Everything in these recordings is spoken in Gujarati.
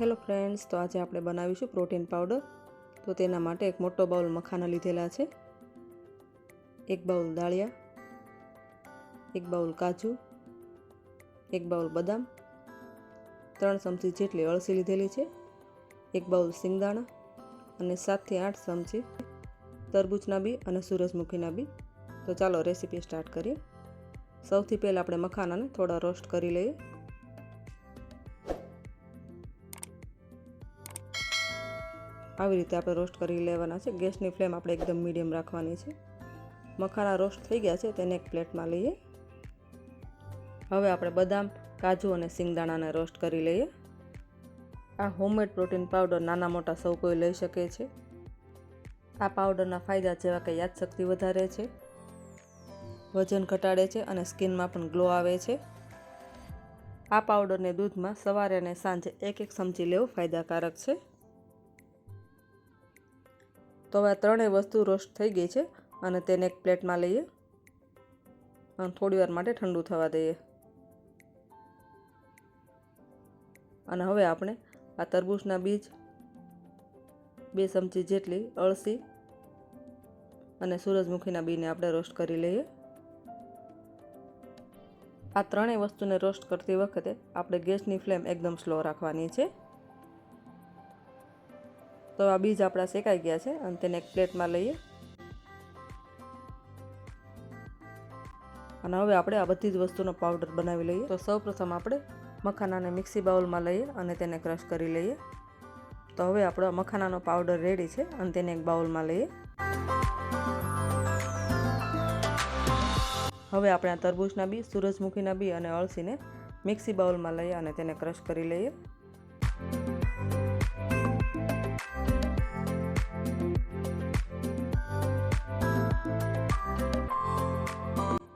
હેલો ફ્રેન્ડ્સ, તો આજે આપણે બનાવીશું પ્રોટીન પાવડર. તો તેના માટે એક મોટો બાઉલ મખાના લીધેલા છે. એક બાઉલ દાળિયા, એક બાઉલ કાજુ, એક બાઉલ બદામ, ત્રણ ચમચી જેટલી અળસી લીધેલી છે, એક બાઉલ સિંગદાણા અને સાતથી આઠ ચમચી તરબૂચના બી અને સૂરજમુખીના બી. તો ચાલો રેસીપી સ્ટાર્ટ કરીએ. સૌથી પહેલાં આપણે મખાનાને થોડા રોસ્ટ કરી લઈએ. આવી રીતે આપણે રોસ્ટ કરી લેવાના છે. ગેસની ફ્લેમ આપણે એકદમ મીડિયમ રાખવાની છે. મખાના રોસ્ટ થઈ ગયા છે, તેને એક પ્લેટમાં લઈએ. હવે આપણે બદામ, કાજુ અને સિંગદાણાને રોસ્ટ કરી લઈએ. આ હોમમેડ પ્રોટીન પાવડર નાના મોટા સૌ કોઈ લઈ શકે છે. આ પાવડરના ફાયદા જેવા કે યાદશક્તિ વધારે છે, વજન ઘટાડે છે અને સ્કિનમાં પણ ગ્લો આવે છે. આ પાવડરને દૂધમાં સવારે અને સાંજે એક એક ચમચી લેવું ફાયદાકારક છે. તો હવે આ ત્રણેય વસ્તુ રોસ્ટ થઈ ગઈ છે અને તેને એક પ્લેટમાં લઈએ. અને થોડી વાર માટે ઠંડુ થવા દઈએ. અને હવે આપણે આ તરબૂચના બીજ બે ચમચી જેટલી અળસી અને સૂરજમુખીના બીને આપણે રોસ્ટ કરી લઈએ. આ ત્રણેય વસ્તુને રોસ્ટ કરતી વખતે આપણે ગેસની ફ્લેમ એકદમ સ્લો રાખવાની છે. તો આ બીજ આપણા શેકાઈ ગયા છે અને તેને એક પ્લેટમાં લઈએ. અને હવે આપણે આ બધી જ વસ્તુનો પાવડર બનાવી લઈએ. તો સૌપ્રથમ આપણે મખાનાને મિક્સી બાઉલમાં લઈએ અને તેને ક્રશ કરી લઈએ. તો હવે આપણો મખાનાનો પાવડર રેડી છે અને તેને એક બાઉલમાં લઈએ. હવે આપણે આ તરબૂચના બી, સૂરજમુખીના બી અને અળસીને મિક્સી બાઉલમાં લઈએ અને તેને ક્રશ કરી લઈએ.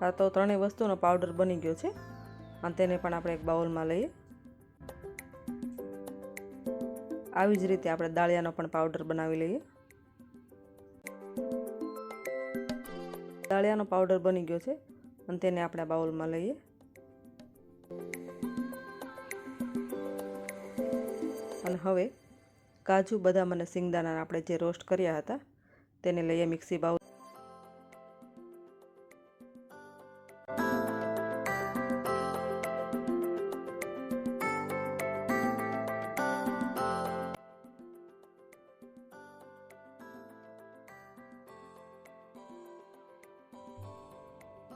આ તો ત્રણેય વસ્તુનો પાવડર બની ગયો છે. અને તેને પણ આપણે એક બાઉલમાં લઈએ. આવી જ રીતે આપણે દાળિયાનો પણ પાવડર બનાવી લઈએ. દાળિયાનો પાવડર બની ગયો છે. અને તેને આપણે બાઉલમાં લઈએ. અને હવે કાજુ, બદામ અને સિંગદાણા આપણે જે રોસ્ટ કર્યા હતા, તેને લઈએ મિક્સી બાઉલ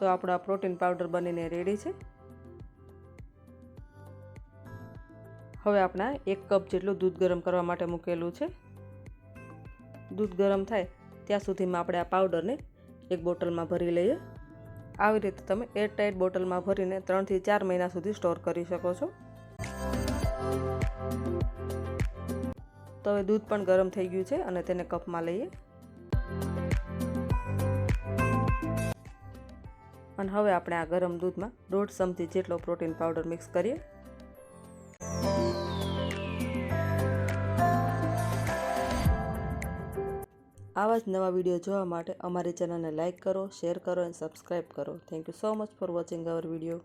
તો આપણો આ પ્રોટીન પાવડર બનીને રેડી છે. હવે આપણા એક કપ જેટલું દૂધ ગરમ કરવા માટે મૂકેલું છે. દૂધ ગરમ થાય ત્યાં સુધીમાં આપણે આ પાવડરને એક બોટલમાં ભરી લઈએ. આવી રીતે તમે એરટાઇટ બોટલમાં ભરીને ત્રણથી ચાર મહિના સુધી સ્ટોર કરી શકો છો. તો હવે દૂધ પણ ગરમ થઈ ગયું છે અને તેને કપમાં લઈએ. અને હવે આપણે આ ગરમ દૂધમાં દોઢ ચમચી જેટલો પ્રોટીન પાવડર મિક્સ કરીએ આવા જ નવા વીડિયો જોવા માટે અમારી ચેનલને લાઇક કરો, શેર કરો અને સબસ્ક્રાઈબ કરો thank you so much for watching our video